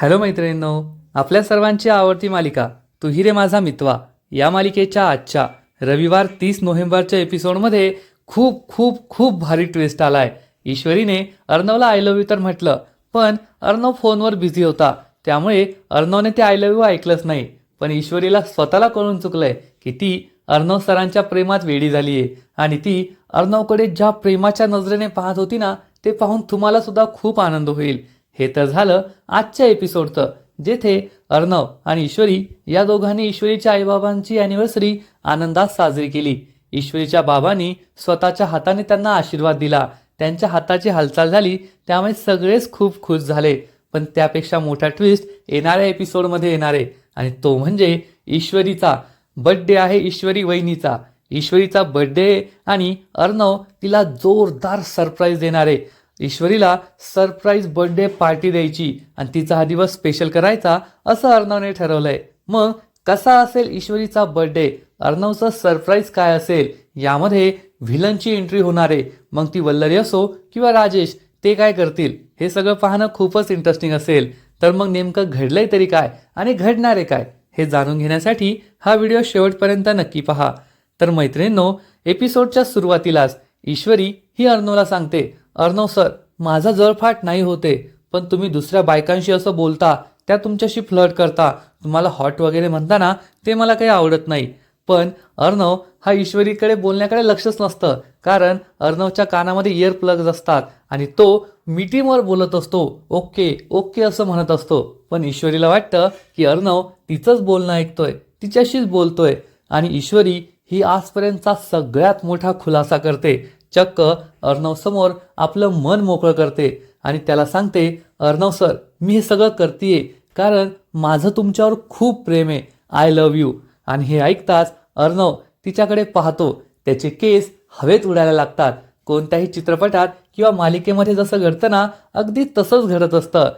Hello मैत्रिणींनो आपल्या सर्वांची आवडती मालिका तुही रे माझा मितवा या मालिकेच्या आजच्या रविवार तीस नोव्हेंबरच्या एपिसोडमध्ये खूप खूप खूप भारी ट्विस्ट आलाय. ईश्वरीने अर्णवला आय लव्ह यू तर म्हटलं पण अर्णव फोनवर बिझी होता त्यामुळे अर्णवने ते आय लव्ह यू ऐकलंच नाही. पण ईश्वरीला स्वतःला कळून चुकलंय की ती अर्णव सरांच्या प्रेमात वेडी झालीये आणि ती अर्णवकडे ज्या प्रेमाच्या नजरेने पाहत होती ना ते पाहून तुम्हाला सुद्धा खूप आनंद होईल. हे तर झालं आजच्या एपिसोडचं जेथे अर्णव आणि ईश्वरी या दोघांनी ईश्वरीच्या आईबाबांची अॅनिव्हर्सरी आनंदात साजरी केली. ईश्वरीच्या बाबांनी स्वतःच्या हाताने त्यांना आशीर्वाद दिला. त्यांच्या हाताची हालचाल झाली त्यामुळे सगळेच खूप खुश झाले. पण त्यापेक्षा मोठा ट्विस्ट येणाऱ्या एपिसोडमध्ये येणार. आहे आणि तो म्हणजे ईश्वरीचा. बड्डे आहे ईश्वरी वहिनीचा. ईश्वरीचा बड्डे आणि अर्णव तिला जोरदार सरप्राईज देणार. आहे ईश्वरीला सरप्राईज बर्थडे पार्टी द्यायची आणि तिचा हा दिवस स्पेशल करायचा असं अर्णवने ठरवलंय. मग कसा असेल ईश्वरीचा बर्थडे? अर्णवचं सरप्राईज काय असेल? यामध्ये व्हिलनची एंट्री होणार आहे. मग ती वल्लरी असो किंवा राजेश ते काय करतील? हे सगळं पाहणं खूपच इंटरेस्टिंग असेल. तर मग नेमकं घडलंय तरी काय आणि घडणार आहे काय? हे जाणून घेण्यासाठी हा व्हिडिओ शेवटपर्यंत नक्की पहा. तर मैत्रिणींनो एपिसोडच्या सुरुवातीलाच ईश्वरी ही अर्णवला सांगते अर्णव सर माझा जळफाट नाही होते पण तुम्ही दुसऱ्या बायकांशी असं बोलता त्या तुमच्याशी फ्लर्ट करता. तुम्हाला हॉट वगैरे म्हणताना ते मला काही आवडत नाही. पण अर्णव हा ईश्वरीकडे बोलण्याकडे लक्षच नसतं कारण अर्णवच्या कानामध्ये इयर प्लग्ज असतात आणि तो मीटिंगवर बोलत असतो. ओके ओके असं म्हणत असतो. पण ईश्वरीला वाटतं की अर्णव तिचंच बोलणं ऐकतोय तिच्याशीच बोलतोय. आणि ईश्वरी ही आजपर्यंतचा सगळ्यात मोठा खुलासा करते. चक्क अर्णव समोर आपलं मन मोकळं करते आणि त्याला सांगते अर्णव सर मी हे सगळं करतेय कारण माझं तुमच्यावर खूप प्रेम आहे. आय लव्ह यू आणि हे ऐकताच अर्णव तिच्याकडे पाहतो. त्याचे केस हवेत उडायला लागतात. कोणत्याही चित्रपटात किंवा मालिकेमध्ये जसं घडतं ना अगदी तसंच घडत असतं.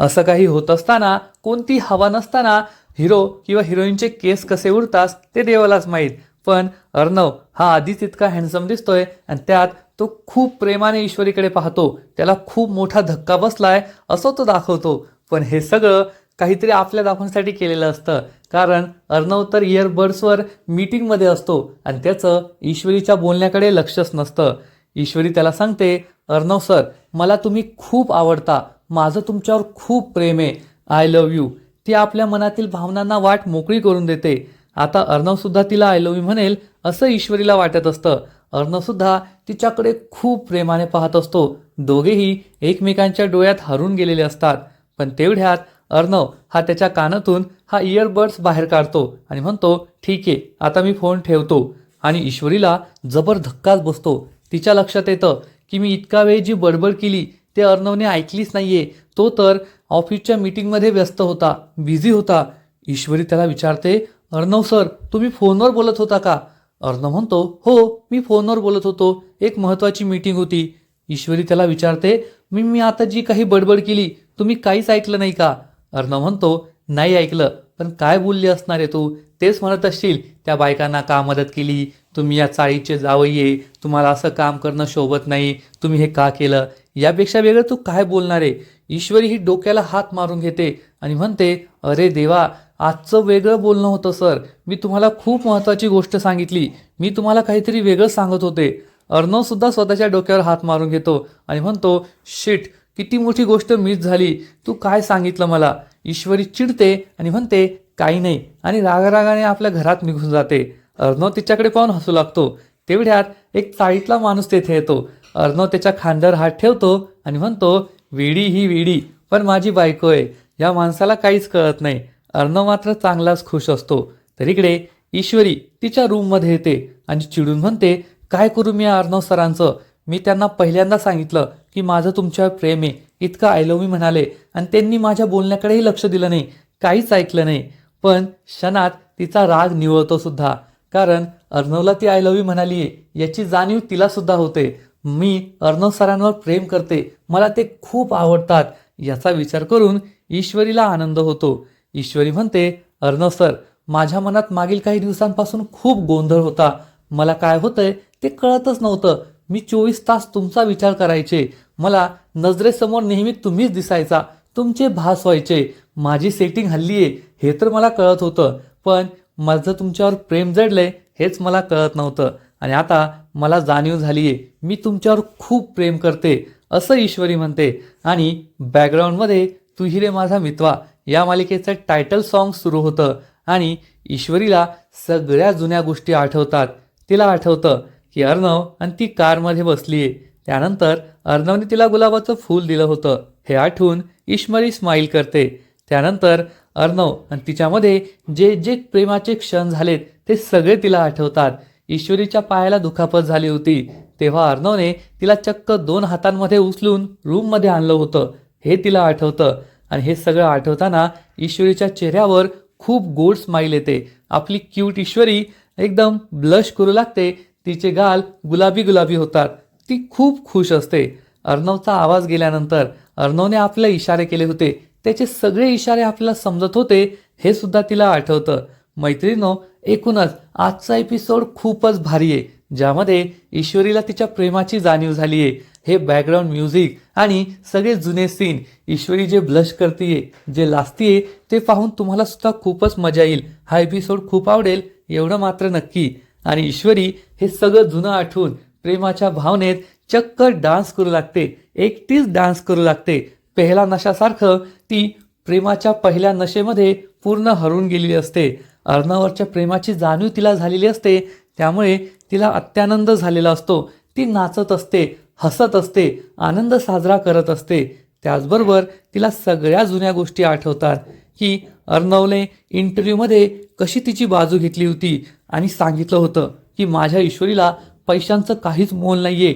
असं काही होत असताना कोणती हवा नसताना हिरो किंवा हिरोईनचे केस कसे उडतात ते देवालाच माहीत. पण अर्णव हा आधीच इतका हँडसम दिसतोय आणि त्यात तो खूप प्रेमाने ईश्वरीकडे पाहतो. त्याला खूप मोठा धक्का बसलाय असं तो दाखवतो. पण हे सगळं काहीतरी आपल्या दाखवण्यासाठी केलेलं असतं. कारण अर्णव तर इयरबड्सवर मीटिंगमध्ये असतो आणि त्याचं ईश्वरीच्या बोलण्याकडे लक्षच नसतं. ईश्वरी त्याला सांगते अर्णव सर मला तुम्ही खूप आवडता. माझं तुमच्यावर खूप प्रेम आहे. I love you. ती आपल्या मनातील भावनांना वाट मोकळी करून देते. आता अर्णवसुद्धा तिला आय लव्ह यू म्हणेल असं ईश्वरीला वाटत असतं. अर्णवसुद्धा तिच्याकडे खूप प्रेमाने पाहत असतो. दोघेही एकमेकांच्या डोळ्यात हरून गेलेले असतात. पण तेवढ्यात अर्णव हा त्याच्या कानातून हा इयरबड्स बाहेर काढतो आणि म्हणतो ठीक आहे आता मी फोन ठेवतो. आणि ईश्वरीला जबर धक्काच बसतो. तिच्या लक्षात येतं की मी इतका वेळ जी बडबड केली ते अर्णवने ऐकलीच नाहीये. तो तर ऑफिसच्या मीटिंगमध्ये व्यस्त होता बिझी होता. ईश्वरी त्याला विचारते अर्णव सर तुम्ही फोनवर बोलत होता का? अर्णव म्हणतो हो मी फोनवर बोलत होतो. एक महत्त्वाची मीटिंग होती. ईश्वरी त्याला विचारते मी मी आता जी काही बडबड केली तुम्ही काहीच ऐकलं नाही का? अर्णव म्हणतो नाही ऐकलं. पण काय बोलली असणार आहे तू? तेच म्हणत असशील. त्या बायकांना का मदत केली? तुम्ही या चाळीचे जावईये. तुम्हाला असं काम करणं शोभत नाही. तुम्ही हे का केलं? यापेक्षा वेगळं तू काय बोलणार आहे? ईश्वरी ही डोक्याला हात मारून घेते आणि म्हणते अरे देवा आजचं वेगळं बोलणं होतं सर. मी तुम्हाला खूप महत्त्वाची गोष्ट सांगितली. मी तुम्हाला काहीतरी वेगळं सांगत होते. अर्णवसुद्धा स्वतःच्या डोक्यावर हात मारून घेतो आणि म्हणतो शिट किती मोठी गोष्ट मिस झाली. तू काय सांगितलं मला? ईश्वरी चिडते आणि म्हणते काही नाही. आणि रागारागाने आपल्या घरात निघून जाते. अर्णव तिच्याकडे पाहून हसू लागतो. तेवढ्यात एक चाळीतला माणूस तेथे येतो. अर्णव त्याच्या खांद्यावर हात ठेवतो आणि म्हणतो वेडी ही वेडी पण माझी बायको आहे. या माणसाला काहीच कळत नाही. अर्णव मात्र चांगलाच खुश असतो. तर इकडे ईश्वरी तिच्या रूममध्ये येते आणि चिडून म्हणते काय करू मी अर्णव सरांचं? मी त्यांना पहिल्यांदा सांगितलं की माझं तुमच्यावर प्रेम आहे. इतकं आय लव्ह मी म्हणाले आणि त्यांनी माझ्या बोलण्याकडेही लक्ष दिलं नाही. काहीच ऐकलं नाही. पण क्षणात तिचा राग निवळतो सुद्धा. कारण अर्णवला ती आय लव्ह यू म्हणाली आहे याची जाणीव तिलासुद्धा होते. मी अर्णव सरांवर प्रेम करते. मला ते खूप आवडतात. याचा विचार करून ईश्वरीला आनंद होतो. ईश्वरी म्हणते अर्णव सर माझ्या मनात मागील काही दिवसांपासून खूप गोंधळ होता. मला काय होतंय ते कळतच नव्हतं. मी चोवीस तास तुमचा विचार करायचे. मला नजरेसमोर नेहमी तुम्हीच दिसायचा. तुमचे भास व्हायचे. माझी सेटिंग हल्ली आहे. हे तर मला कळत होतं. पण माझं तुमच्यावर प्रेम जडलंय हेच मला कळत नव्हतं. आणि आता मला जाणीव झाली आहे. मी तुमच्यावर खूप प्रेम करते असं ईश्वरी म्हणते. आणि बॅकग्राऊंडमध्ये तुही रे माझा मितवा या मालिकेचं टायटल सॉन्ग सुरू होतं आणि ईश्वरीला सगळ्या जुन्या गोष्टी आठवतात. तिला आठवतं की अर्णव आणि ती कारमध्ये बसली आहे त्यानंतर अर्णवने तिला गुलाबाचं फूल दिलं होतं. हे आठवून ईश्वरी स्माईल करते. त्यानंतर अर्णव आणि तिच्यामध्ये जे जे प्रेमाचे क्षण झालेत ते सगळे तिला आठवतात. ईश्वरीच्या पायाला दुखापत झाली होती. तेव्हा अर्णवने तिला चक्क दोन हातांमध्ये उचलून रूममध्ये आणलं होतं. हे तिला आठवतं. आणि हे सगळं आठवताना ईश्वरीच्या चेहऱ्यावर खूप गोड स्माईल येते. आपली क्यूट ईश्वरी एकदम ब्लश करू लागते. तिचे गाल गुलाबी गुलाबी होतात. ती खूप खुश असते. अर्णवचा आवाज गेल्यानंतर अर्णवने आपले इशारे केले होते. त्याचे सगळे इशारे आपल्याला समजत होते. हे सुद्धा तिला आठवतं. मैत्रिणो एकूणच आजचा एपिसोड खूपच भारी आहे. ज्यामध्ये ईश्वरीला तिच्या प्रेमाची जाणीव झाली आहे हे बॅकग्राऊंड म्युझिक आणि सगळे जुने सीन ईश्वरी जे ब्लश करतीये जे लाजतीये ते पाहून तुम्हाला सुद्धा खूपच मजा येईल. हा एपिसोड खूप आवडेल एवढं मात्र नक्की. आणि ईश्वरी हे सगळं जुनं आठवून प्रेमाच्या भावनेत चक्क डान्स करू लागते एकटीच डान्स करू लागते. पहिला नशासारखं ती प्रेमाच्या पहिल्या नशेमध्ये पूर्ण हरून गेलेली असते. अर्णावरच्या प्रेमाची जाणीव तिला झालेली असते त्यामुळे तिला अत्यानंद झालेला असतो. ती नाचत असते हसत असते आनंद साजरा करत असते. त्याचबरोबर तिला सगळ्या जुन्या गोष्टी आठवतात की अर्णवने इंटरव्ह्यूमध्ये कशी तिची बाजू घेतली होती आणि सांगितलं होतं की माझ्या ईश्वरीला पैशांचं काहीच मोल नाहीये.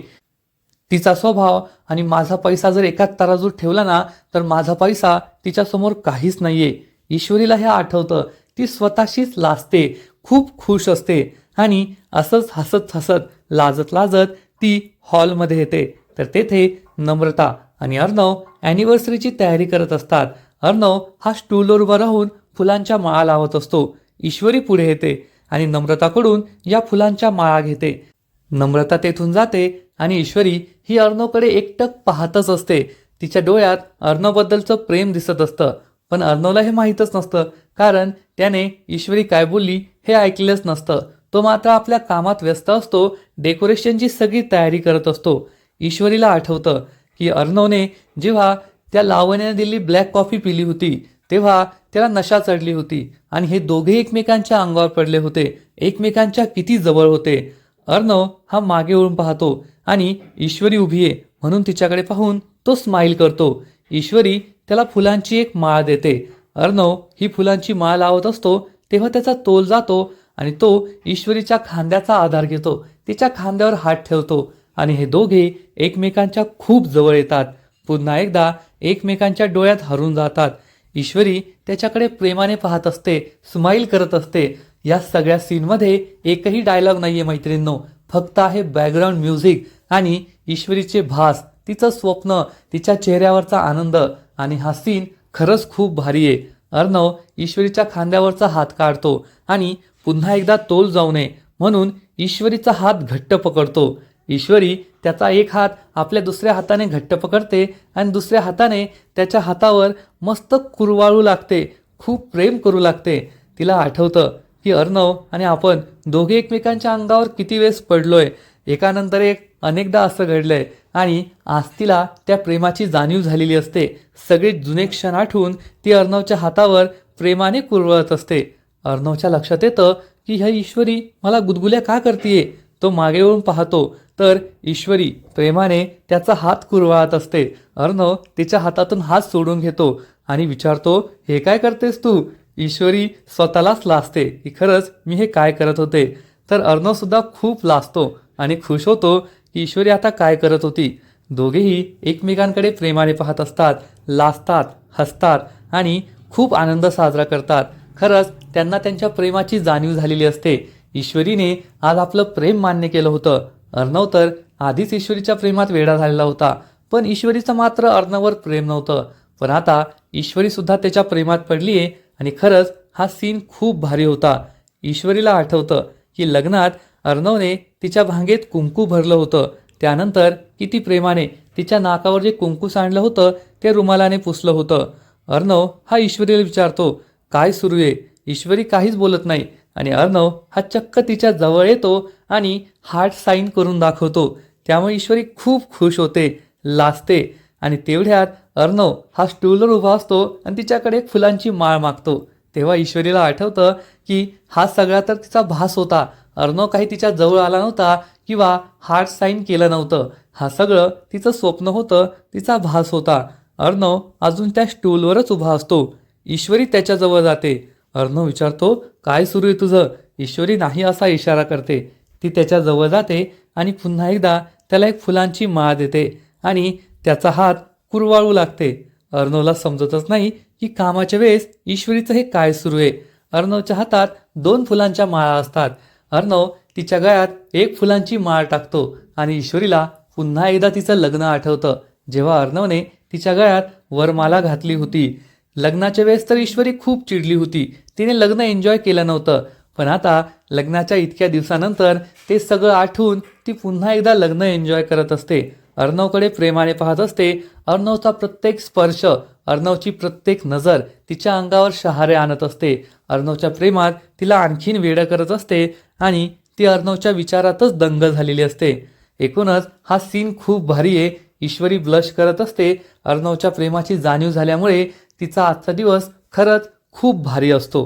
तिचा स्वभाव आणि माझा पैसा जर एकाच तराजूत ठेवला ना तर माझा पैसा तिच्यासमोर काहीच नाहीये. ईश्वरीला हे आठवतं ती स्वतःशीच लाजते खूप खुश असते आणि असंच हसत हसत लाजत लाजत ती हॉलमध्ये येते. तर तेथे नम्रता आणि अर्णव अॅनिव्हर्सरीची तयारी करत असतात. अर्णव हा स्टूलवर उभा राहून फुलांच्या माळा लावत असतो. ईश्वरी पुढे येते आणि नम्रताकडून या फुलांच्या माळा घेते. नम्रता तेथून जाते आणि ईश्वरी ही अर्णवकडे एकटक पाहतच असते. तिच्या डोळ्यात अर्णवबद्दलचं प्रेम दिसत असतं. पण अर्णवला हे माहीतच नसतं. कारण त्याने ईश्वरी काय बोलली हे ऐकलेच नसतं. तो मात्र आपल्या कामात व्यस्त असतो डेकोरेशनची सगळी तयारी करत असतो. ईश्वरीला आठवतं की अर्णवने जेव्हा त्या लावण्याने दिली ब्लॅक कॉफी पिली होती तेव्हा त्याला नशा चढली होती आणि हे दोघे एकमेकांच्या अंगावर पडले होते. एकमेकांच्या किती जवळ होते. अर्णव हा मागे वळून पाहतो आणि ईश्वरी उभी आहे म्हणून तिच्याकडे पाहून तो स्माईल करतो. ईश्वरी त्याला फुलांची एक माळ देते. अर्णव ही फुलांची माळ लावत असतो तेव्हा त्याचा तोल जातो आणि तो ईश्वरीच्या खांद्याचा आधार घेतो तिच्या खांद्यावर हात ठेवतो आणि हे दोघे एकमेकांच्या खूप जवळ येतात. पुन्हा एकदा एकमेकांच्या डोळ्यात हरून जातात. ईश्वरी त्याच्याकडे प्रेमाने पाहत असते स्माईल करत असते. या सगळ्या सीनमध्ये एकही डायलॉग नाहीये मैत्रिणींनो. फक्त आहे बॅकग्राऊंड म्युझिक आणि ईश्वरीचे भास तिचं स्वप्न तिच्या चेहऱ्यावरचा आनंद आणि हा सीन खरंच खूप भारी आहे. अर्णव ईश्वरीच्या खांद्यावरचा हात काढतो आणि पुन्हा एकदा तोल जाऊ नये. म्हणून ईश्वरीचा हात घट्ट पकडतो. ईश्वरी त्याचा एक हात आपल्या दुसऱ्या हाताने घट्ट पकडते आणि दुसऱ्या हाताने त्याच्या हातावर मस्त कुरवाळू लागते. खूप प्रेम करू लागते. तिला आठवतं की अर्णव आणि आपण दोघे एकमेकांच्या अंगावर किती वेळेस पडलोय. एकानंतर एक अनेकदा असं घडलंय आणि आज तिला त्या प्रेमाची जाणीव झालेली असते. सगळे जुने क्षण आठवून ती अर्णवच्या हातावर प्रेमाने कुरवळत असते. अर्णवच्या लक्षात येतं की ह्या ईश्वरी मला गुदगुल्या का करतीये? तो मागे वळून पाहतो. तर ईश्वरी प्रेमाने त्याचा हात कुरवाळत असते. अर्णव तिच्या हातातून हात सोडून घेतो आणि विचारतो हे काय करतेस तू? ईश्वरी स्वतःलाच लाजते की खरंच मी हे काय करत होते. तर अर्णवसुद्धा खूप लाजतो आणि खुश होतो की ईश्वरी आता काय करत होती. दोघेही एकमेकांकडे प्रेमाने पाहत असतात लाजतात हसतात आणि खूप आनंद साजरा करतात. खरंच त्यांना त्यांच्या प्रेमाची जाणीव झालेली असते. ईश्वरीने आज आपलं प्रेम मान्य केलं होतं. अर्णव तर आधीच ईश्वरीच्या प्रेमात वेडा झालेला होता पण ईश्वरीचं मात्र अर्णववर प्रेम नव्हतं. पण आता ईश्वरी सुद्धा त्याच्या प्रेमात पडली आहे आणि खरंच हा सीन खूप भारी होता. ईश्वरीला आठवतं की लग्नात अर्णवने तिच्या भांगेत कुंकू भरलं होतं. त्यानंतर किती प्रेमाने तिच्या नाकावर जे कुंकू सांडलं होतं ते रुमालाने पुसलं होतं. अर्णव हा ईश्वरीला विचारतो काय सुरू आहे? ईश्वरी काहीच बोलत नाही. आणि अर्णव हा चक्क तिच्या जवळ येतो आणि हार्ट साईन करून दाखवतो. त्यामुळे ईश्वरी खूप खुश होते लाजते. आणि तेवढ्यात अर्णव हा स्टूलवर उभा असतो आणि तिच्याकडे एक फुलांची माळ मागतो. तेव्हा ईश्वरीला आठवतं की हा सगळा तर तिचा भास होता. अर्णव काही तिच्या जवळ आला नव्हता किंवा हार्ट साईन केलं नव्हतं. हा सगळं तिचं स्वप्न होतं तिचा भास होता. अर्णव अजून त्या स्टूलवरच उभा असतो. ईश्वरी त्याच्याजवळ जाते. अर्णव विचारतो काय सुरू आहे तुझं? ईश्वरी नाही असा इशारा करते. ती त्याच्याजवळ जाते आणि पुन्हा एकदा त्याला एक फुलांची माळ देते आणि त्याचा हात कुरवाळू लागते. अर्णवला समजतच नाही की कामाच्या वेळेस ईश्वरीचं हे काय सुरू आहे. अर्णवच्या हातात दोन फुलांच्या माळा असतात. अर्णव तिच्या गळ्यात एक फुलांची माळ टाकतो आणि ईश्वरीला पुन्हा एकदा तिचं लग्न आठवतं. जेव्हा अर्णवने तिच्या गळ्यात वरमाला घातली होती लग्नाच्या वेळेस तर ईश्वरी खूप चिडली होती. तिने लग्न एन्जॉय केलं नव्हतं. पण आता लग्नाच्या इतक्या दिवसानंतर ते सगळं आठवून ती पुन्हा एकदा लग्न एन्जॉय करत असते. अर्णवकडे प्रेमाने पाहत असते अर्णवचा प्रत्येक स्पर्श अर्णवची प्रत्येक नजर तिच्या अंगावर शहारे आणत असते. अर्णवच्या प्रेमात तिला आणखीन वेडं करत असते आणि ती अर्णवच्या विचारातच दंग झालेली असते. एकूणच हा सीन खूप भारी आहे. ईश्वरी ब्लश करत असते. अर्णवच्या प्रेमाची जाणीव झाल्यामुळे तिचा आजचा दिवस खरंच खूप भारी असतो.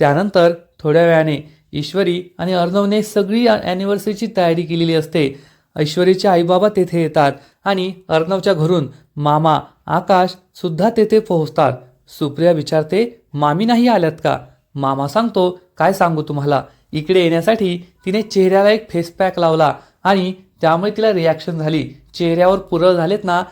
त्यानंतर थोड्या वेळाने ईश्वरी आणि अर्णवने सगळी ॲनिव्हर्सरीची तयारी केलेली असते. ऐश्वरीचे आईबाबा तेथे येतात आणि अर्णवच्या घरून मामा आकाश सुद्धा तेथे पोहोचतात. सुप्रिया विचारते मामी नाही आल्यात का? मामा सांगतो काय सांगू तुम्हाला? इकडे येण्यासाठी तिने चेहऱ्याला एक फेस पॅक लावला आणि त्यामुळे तिला रिॲक्शन झाली. चेहऱ्यावर पुरळ झालेत ना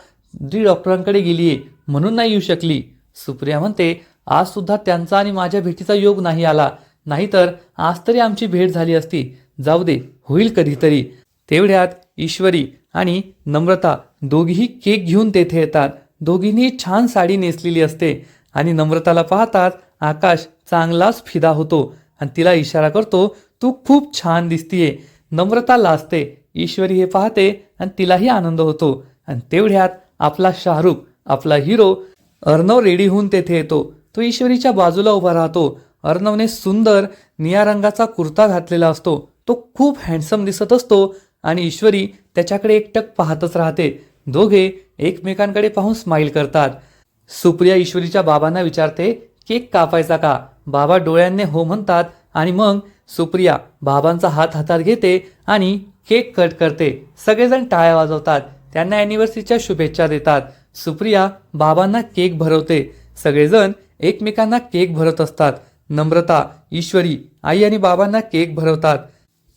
ती डॉक्टरांकडे गेलीये. म्हणून नाही येऊ शकली. सुप्रिया म्हणते आज सुद्धा त्यांचा आणि माझ्या भेटीचा योग नाही आला. नाहीतर आज तरी आमची भेट झाली असती. जाऊ दे होईल कधीतरी. तेवढ्यात ईश्वरी आणि नम्रता दोघीही केक घेऊन तेथे येतात. दोघींनी छान साडी नेसलेली असते आणि नम्रताला पाहतात आकाश चांगलाच फिदा होतो आणि तिला इशारा करतो तू खूप छान दिसतीये. नम्रता लाजते. ईश्वरी हे पाहते आणि तिलाही आनंद होतो. आणि तेवढ्यात आपला शाहरुख आपला हिरो अर्णव रेडी होऊन तेथे येतो. तो ईश्वरीच्या बाजूला उभा राहतो. अर्णवने सुंदर निळ्या रंगाचा कुर्ता घातलेला असतो. तो खूप हँडसम दिसत असतो आणि ईश्वरी त्याच्याकडे एकटक पाहतच राहते. दोघे एकमेकांकडे पाहून स्माईल करतात. सुप्रिया ईश्वरीच्या बाबांना विचारते केक कापायचा का? बाबा डोळ्यांनी हो म्हणतात आणि मग सुप्रिया बाबांचा हात हातात घेते आणि केक कट करते. सगळेजण टाळ्या वाजवतात. त्यांना अॅनिव्हर्सरीच्या शुभेच्छा देतात. सुप्रिया बाबांना केक भरवते. सगळेजण एकमेकांना केक भरत असतात. नम्रता ईश्वरी आई आणि बाबांना केक भरवतात.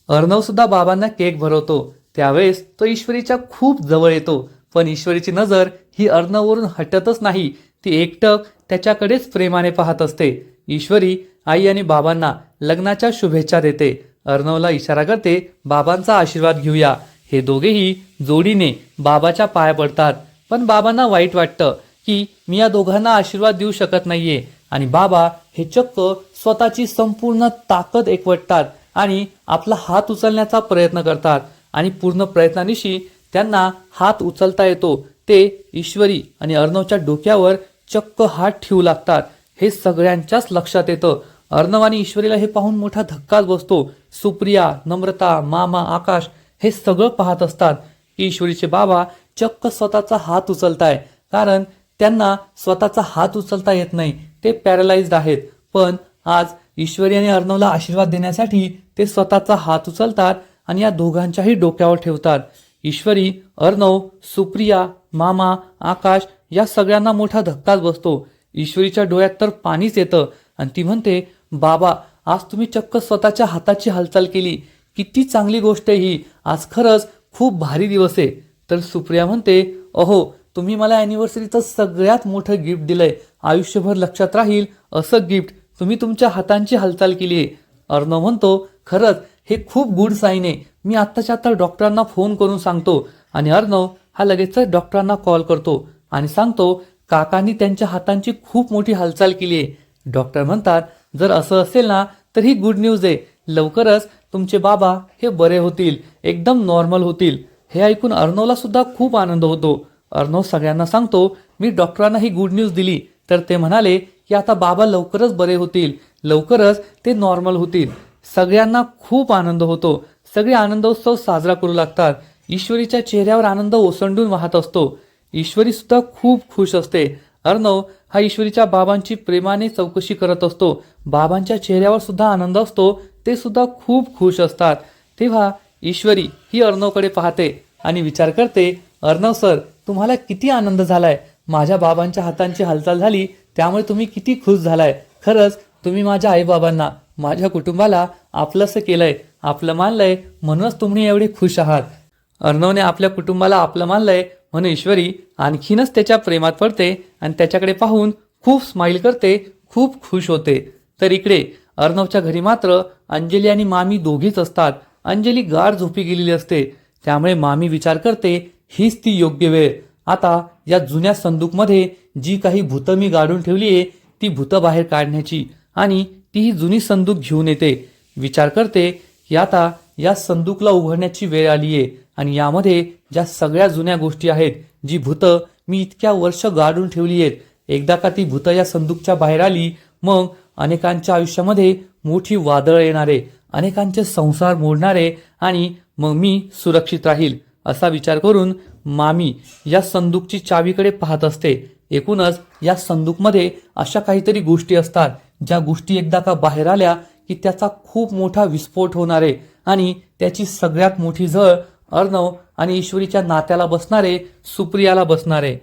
अर्णव सुद्धा बाबांना केक भरवतो. त्यावेळेस तो ईश्वरीच्या खूप जवळ येतो. पण ईश्वरीची नजर ही अर्णववरून हटतच नाही. ती एकटक त्याच्याकडेच प्रेमाने पाहत असते. ईश्वरी आई आणि बाबांना लग्नाच्या शुभेच्छा देते. अर्णवला इशारा करते बाबांचा आशीर्वाद घेऊया. हे दोघेही जोडीने बाबाच्या पाया पडतात. पण बाबांना वाईट वाटतं की मी या दोघांना आशीर्वाद देऊ शकत नाहीये. आणि बाबा हे चक्क स्वतःची संपूर्ण ताकद एकवटतात आणि आपला हात उचलण्याचा प्रयत्न करतात आणि पूर्ण प्रयत्नानिशी त्यांना हात उचलता येतो. ते ईश्वरी आणि अर्णवच्या डोक्यावर चक्क हात ठेवू लागतात. हे सगळ्यांच्याच लक्षात येतं. अर्णव आणि ईश्वरीला हे पाहून मोठा धक्काच बसतो. सुप्रिया नम्रता मामा आकाश हे सगळं पाहत असतात. की ईश्वरीचे बाबा चक्क स्वतःचा हात उचलताय. कारण त्यांना स्वतःचा हात उचलता येत नाही. ते पॅरलाइज्ड आहेत. पण आज ईश्वरी आणि अर्णवला आशीर्वाद देण्यासाठी ते स्वतःचा हात उचलतात आणि या दोघांच्याही डोक्यावर ठेवतात. ईश्वरी अर्णव सुप्रिया मामा आकाश या सगळ्यांना मोठा धक्काच बसतो. ईश्वरीच्या डोळ्यात तर पाणीच येतं. आणि ती म्हणते बाबा आज तुम्ही चक्क स्वतःच्या हाताची हालचाल केली. किती चांगली गोष्ट आहे ही. आज खरंच खूप भारी दिवस आहे. तर सुप्रिया म्हणते अहो तुम्ही मला अॅनिव्हर्सरीचं सगळ्यात मोठं गिफ्ट दिलंय. आयुष्यभर लक्षात राहील असं गिफ्ट तुम्ही तुमच्या हातांची हालचाल केली आहे. अर्णव म्हणतो खरंच हे खूप गुड साईन आहे. मी आत्ताच्या आत्ता डॉक्टरांना फोन करून सांगतो. आणि अर्णव हा लगेचच डॉक्टरांना कॉल करतो आणि सांगतो काकांनी त्यांच्या हातांची खूप मोठी हालचाल केली आहे. डॉक्टर म्हणतात जर असं असेल ना तर ही गुड न्यूज आहे. लवकरच तुमचे बाबा हे बरे होतील. एकदम नॉर्मल होतील. हे ऐकून अर्णवला सुद्धा खूप आनंद होतो. अर्णव सगळ्यांना सांगतो मी डॉक्टरांना ही गुड न्यूज दिली. तर ते म्हणाले की आता बाबा लवकरच बरे होतील. लवकरच ते नॉर्मल होतील. सगळ्यांना खूप आनंद होतो. सगळे आनंदोत्सव साजरा करू लागतात. ईश्वरीच्या चेहऱ्यावर आनंद ओसंडून वाहत असतो. ईश्वरी सुद्धा खूप खुश असते. अर्णव हा ईश्वरीच्या बाबांची प्रेमाने चौकशी करत असतो. बाबांच्या चेहऱ्यावर सुद्धा आनंद असतो. ते सुद्धा खूप खुश असतात. तेव्हा ईश्वरी ही अर्णवकडे पाहते आणि विचार करते अर्णव सर तुम्हाला किती आनंद झालाय? माझ्या बाबांच्या हातांची हालचाल झाली त्यामुळे तुम्ही किती खुश झालाय. खरंच तुम्ही माझ्या आईबाबांना माझ्या कुटुंबाला आपलंसं केलंय आपलं मानलंय म्हणूनच तुम्ही एवढे खुश आहात. अर्णवने आपल्या कुटुंबाला आपलं मानलंय म्हणून ईश्वरी आणखीनच त्याच्या प्रेमात पडते आणि त्याच्याकडे पाहून खूप स्माईल करते खूप खुश होते. तर इकडे अर्णवच्या घरी मात्र अंजली आणि मामी दोघीच असतात. अंजली गाढ झोपी गेलेली असते. त्यामुळे मामी विचार करते हीच ती योग्य वेळ. आता या जुन्या संदूकमध्ये जी काही भूतं मी गाडून ठेवली आहे ती भूतं बाहेर काढण्याची आणि ती ही जुनी संदूक घेऊन येते. विचार करते की आता या संदूकला उघडण्याची वेळ आली आहे आणि यामध्ये ज्या सगळ्या जुन्या गोष्टी आहेत जी भूतं मी इतक्या वर्ष गाडून ठेवली आहेत. एकदा का ती भूतं या संदूकच्या बाहेर आली मग अनेकांच्या आयुष्यामध्ये मोठी वादळ येणारे अनेकांचे संसार मोडणारे आणि मग मी सुरक्षित राहील असा विचार करून मामी या संदूकची चावीकडे पाहत असते. एकूणच या संदूकमध्ये अशा काहीतरी गोष्टी असतात ज्या गोष्टी एकदा का बाहेर आल्या की त्याचा खूप मोठा विस्फोट होणार आहे आणि त्याची सगळ्यात मोठी झळ अर्णव आणि ईश्वरीच्या नात्याला बसणारे सुप्रियाला बसणारे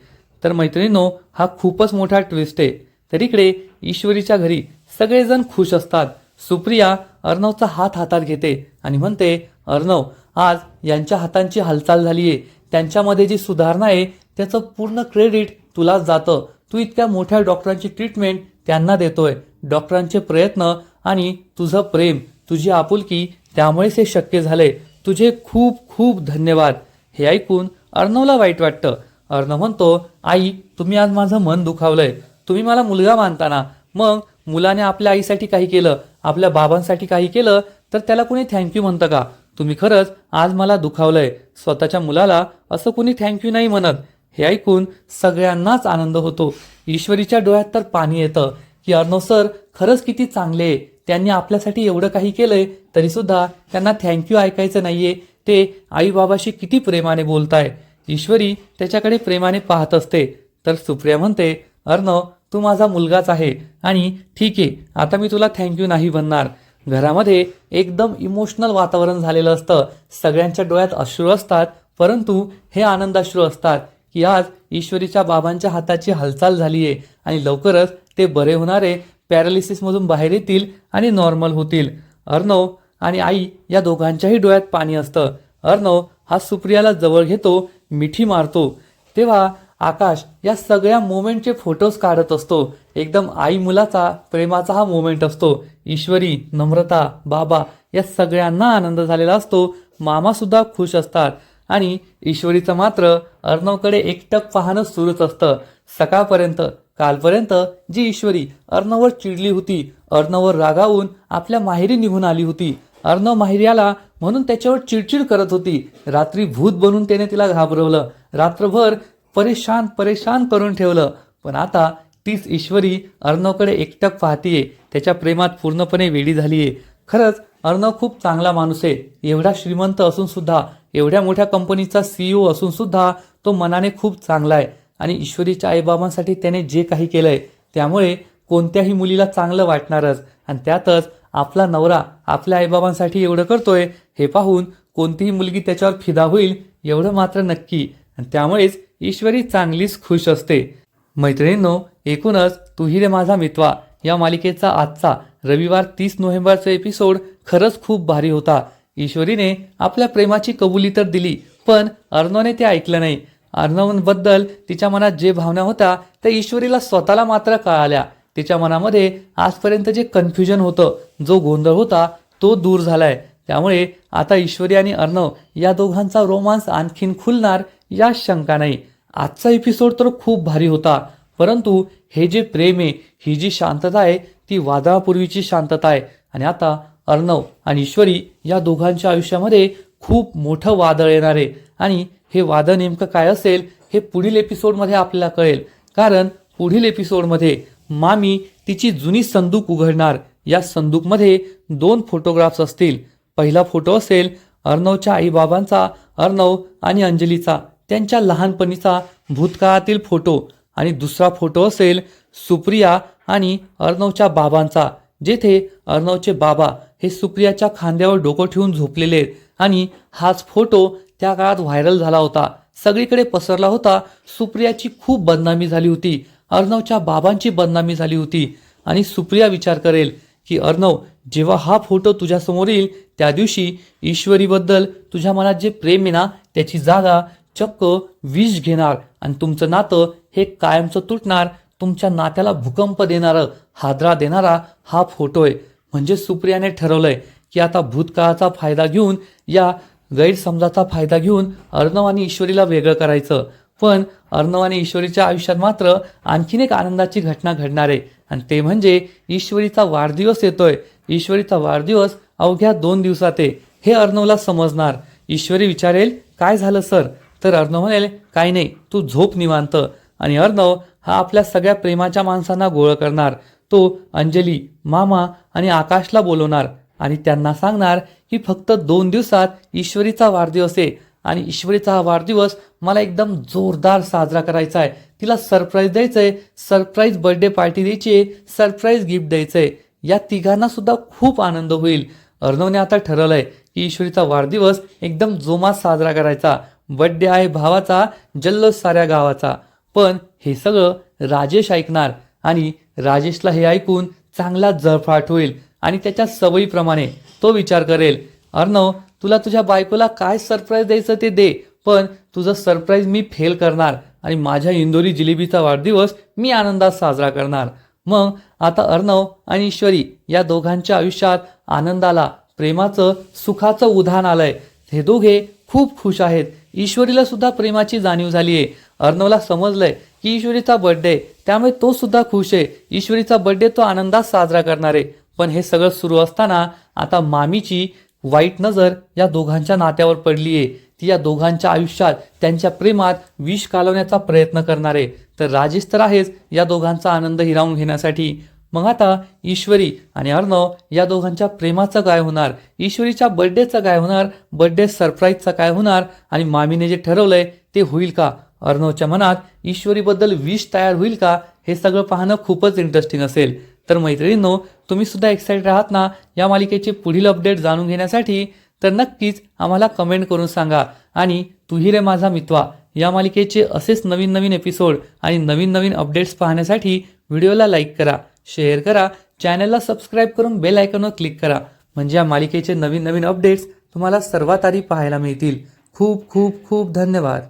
तर मैत्रिणींनो हा खूपच मोठा ट्विस्ट आहे. तर इकडे ईश्वरीच्या घरी सगळेजण खुश असतात. सुप्रिया अर्णवचा हात हातात घेते आणि म्हणते अर्णव आज यांच्या हातांची हालचाल झाली आहे त्यांच्यामध्ये जी सुधारणा आहे त्याचं पूर्ण क्रेडिट तुलाच जातं. तू इतक्या मोठ्या डॉक्टरांची ट्रीटमेंट त्यांना देतोय. डॉक्टरांचे प्रयत्न आणि तुझं प्रेम तुझी आपुलकी त्यामुळेच हे शक्य झाले तुझे खूप खूप धन्यवाद. हे ऐकून अर्णवला वाईट वाटतं. अर्णव म्हणतो आई तुम्ही आज माझं मन दुखावलंय. तुम्ही मला मुलगा मानताना. मग मुलाने आपल्या आईसाठी काही केलं आपल्या बाबांसाठी काही केलं तर त्याला कुणी थँक्यू म्हणतं का? तुम्ही खरंच आज मला दुखावलंय. स्वतःच्या मुलाला असं कुणी थँक्यू नाही म्हणत. हे ऐकून सगळ्यांनाच आनंद होतो. ईश्वरीच्या डोळ्यात तर पाणी येतं की अर्णव सर खरंच किती चांगले आहे. त्यांनी आपल्यासाठी एवढं काही केलंय तरीसुद्धा त्यांना थँक्यू ऐकायचं नाहीये. ते आईबाबाशी किती प्रेमाने बोलताय. ईश्वरी त्याच्याकडे प्रेमाने पाहत असते. तर सुप्रिया म्हणते अर्णव तू माझा मुलगाच आहे. आणि ठीक आहे आता मी तुला थँक्यू नाही म्हणणार घरामध्ये एकदम इमोशनल वातावरण झालेलं असतं. सगळ्यांच्या डोळ्यात अश्रू असतात परंतु हे आनंदाश्रू असतात की आज ईश्वरीच्या बाबांच्या हाताची हालचाल झाली आहे आणि लवकरच ते बरे होणारे पॅरालिसिसमधून बाहेर येतील आणि नॉर्मल होतील. अर्णव आणि आई या दोघांच्याही डोळ्यात पाणी असतं. अर्णव हा सुप्रियाला जवळ घेतो मिठी मारतो. तेव्हा आकाश या सगळ्या मोमेंटचे फोटोज काढत असतो. एकदम आई मुलाचा प्रेमाचा हा मोमेंट असतो. ईश्वरी नम्रता बाबा या सगळ्यांना आनंद झालेला असतो. मामासुद्धा खुश असतात. आणि ईश्वरीचं मात्र अर्णवकडे एकटक पाहणं सुरूच असतं. सकाळपर्यंत कालपर्यंत जी ईश्वरी अर्णववर चिडली होती अर्णववर रागावून आपल्या माहेरी निघून आली होती. अर्णव माहेरी आला म्हणून त्याच्यावर चिडचिड करत होती. रात्री भूत बनून त्याने तिला घाबरवलं. रात्रभर परेशान परेशान करून ठेवलं. पण आता तीच ईश्वरी अर्णवकडे एकटक पाहतीये. त्याच्या प्रेमात पूर्णपणे वेडी झालीये. खरंच अर्णव खूप चांगला माणूस आहे. एवढा श्रीमंत असून सुद्धा एवढ्या मोठ्या कंपनीचा सीईओ असून सुद्धा तो मनाने खूप चांगला आहे. आणि ईश्वरीच्या आईबाबांसाठी त्याने जे काही केलंय त्यामुळे कोणत्याही मुलीला चांगलं वाटणारच. आणि त्यातच आपला नवरा आपल्या आईबाबांसाठी एवढं करतोय हे पाहून कोणतीही मुलगी त्याच्यावर फिदा होईल एवढं मात्र नक्की. आणि त्यामुळेच ईश्वरी चांगलीच खुश असते. मैत्रिणींनो एकूणच तुही रे माझा मित्वा या मालिकेचा आजचा रविवार तीस नोव्हेंबरचा एपिसोड खरंच खूप भारी होता. ईश्वरीने आपल्या प्रेमाची कबुली तर दिली पण अर्णवने ते ऐकलं नाही. अर्णवबद्दल तिच्या मनात जे भावना होत्या त्या ईश्वरीला स्वतःला मात्र कळाल्या. तिच्या मनामध्ये आजपर्यंत जे कन्फ्युजन होतं जो गोंधळ होता तो दूर झालाय. त्यामुळे आता ईश्वरी आणि अर्णव या दोघांचा रोमांस आणखीन खुलणार या शंका नाही. आजचा एपिसोड तर खूप भारी होता. परंतु हे जे प्रेम आहे ही जी शांतता आहे ती वादळापूर्वीची शांतता आहे. आणि आता अर्णव आणि ईश्वरी या दोघांच्या आयुष्यामध्ये खूप मोठं वादळ येणार आहे. आणि हे वादळ नेमकं काय असेल हे पुढील एपिसोडमध्ये आपल्याला कळेल. कारण पुढील एपिसोडमध्ये मामी तिची जुनी संदूक उघडणार. या संदूकमध्ये दोन फोटोग्राफ्स असतील. पहिला फोटो असेल अर्णवच्या आईबाबांचा अर्णव आणि अंजलीचा. त्यांच्या लहानपणीचा भूतकाळातील फोटो आणि दुसरा फोटो असेल सुप्रिया आणि अर्णवच्या बाबांचा जेथे अर्णवचे बाबा हे सुप्रियाच्या खांद्यावर डोकं ठेवून झोपलेले आहेत आणि हाच फोटो त्या काळात व्हायरल झाला होता. सगळीकडे पसरला होता. सुप्रियाची खूप बदनामी झाली होती. अर्णवच्या बाबांची बदनामी झाली होती. आणि सुप्रिया विचार करेल की अर्णव जेव्हा हा फोटो तुझ्यासमोर येईल त्या दिवशी ईश्वरीबद्दल तुझ्या मनात जे प्रेम आहे ना त्याची जागा चक्क विष घेणार आणि तुमचं नातं हे कायमचं तुटणार तुमच्या नात्याला भूकंप देणारं हादरा देणारा हा फोटो आहे. म्हणजे सुप्रियाने ठरवलंय की आता भूतकाळाचा फायदा घेऊन या गैरसमजाचा फायदा घेऊन अर्णव आणि ईश्वरीला वेगळं करायचं. पण अर्णव आणि ईश्वरीच्या आयुष्यात मात्र आणखीन एक आनंदाची घटना घडणार आहे. आणि ते म्हणजे ईश्वरीचा वाढदिवस येतोय. ईश्वरीचा वाढदिवस अवघ्या दोन दिवसात आहे. हे अर्णवला समजणार. ईश्वरी विचारेल काय झालं सर? तर अर्णव म्हणेल काही नाही तू झोप निवांत. आणि अर्णव हा आपल्या सगळ्या प्रेमाच्या माणसांना गोळ करणार. तो अंजली मामा आणि आकाशला बोलवणार आणि त्यांना सांगणार की फक्त दोन दिवसात ईश्वरीचा वाढदिवस आहे आणि ईश्वरीचा हा वाढदिवस मला एकदम जोरदार साजरा करायचा आहे. तिला सरप्राईज द्यायचं आहे सरप्राईज बर्थडे पार्टी द्यायची आहे सरप्राईज गिफ्ट द्यायचं आहे या तिघांना सुद्धा खूप आनंद होईल. अर्णवने आता ठरवलंय की ईश्वरीचा वाढदिवस एकदम जोमात साजरा करायचा. बड्डे आहे भावाचा जल्लोष साऱ्या गावाचा. पण हे सगळं राजेश ऐकणार आणि राजेशला हे ऐकून चांगला जळफाट होईल आणि त्याच्या सवयीप्रमाणे तो विचार करेल अर्णव तुला तुझ्या बायकोला काय सरप्राईज द्यायचं ते दे पण तुझं सरप्राईज मी फेल करणार आणि माझ्या इंदोरी जिलेबीचा वाढदिवस मी आनंदात साजरा करणार. मग आता अर्णव आणि ईश्वरी या दोघांच्या आयुष्यात आनंदाला प्रेमाचं सुखाचं उधाण आलंय. हे दोघे खूप खुश आहेत. ईश्वरीला सुद्धा प्रेमाची जाणीव झाली आहे अर्णवला समजलंय की ईश्वरीचा बर्थडे त्यामुळे तो सुद्धा खुश आहे. ईश्वरीचा बर्थडे तो आनंदात साजरा करणार आहे. पण हे सगळं सुरू असताना आता मामीची वाईट नजर या दोघांच्या नात्यावर पडली आहे ती या दोघांच्या आयुष्यात त्यांच्या प्रेमात विष कालवण्याचा प्रयत्न करणार आहे. तर राजेश तर आहेच या दोघांचा आनंद हिरावून घेण्यासाठी. मग आता ईश्वरी आणि अर्णव या दोघांच्या प्रेमाचं काय होणार? ईश्वरीच्या बर्थडेचं काय होणार? बर्थडे सरप्राईजचं काय होणार? आणि मामीने जे ठरवलंय ते होईल का? अर्णवच्या मनात ईश्वरीबद्दल विष तयार होईल का? हे सगळं पाहणं खूपच इंटरेस्टिंग असेल. तर मैत्रिणींनो तुम्ही सुद्धा एक्साइटेड आहात ना? या मालिकेचे पुढील अपडेट जाणून घेण्यासाठी तर नक्कीच आम्हाला कमेंट करून सांगा. आणि तुही रे माझा मित्वा या मालिकेचे असेच नवीन नवीन एपिसोड आणि नवीन नवीन अपडेट्स पाहण्यासाठी व्हिडिओला लाईक करा. शेअर करा चॅनलला सबस्क्राईब करून बेल आयकॉनवर क्लिक करा. म्हणजे या मालिकेचे नवीन नवीन अपडेट्स तुम्हाला सर्वात आधी पाहायला मिळतील. खूप खूप खूप धन्यवाद.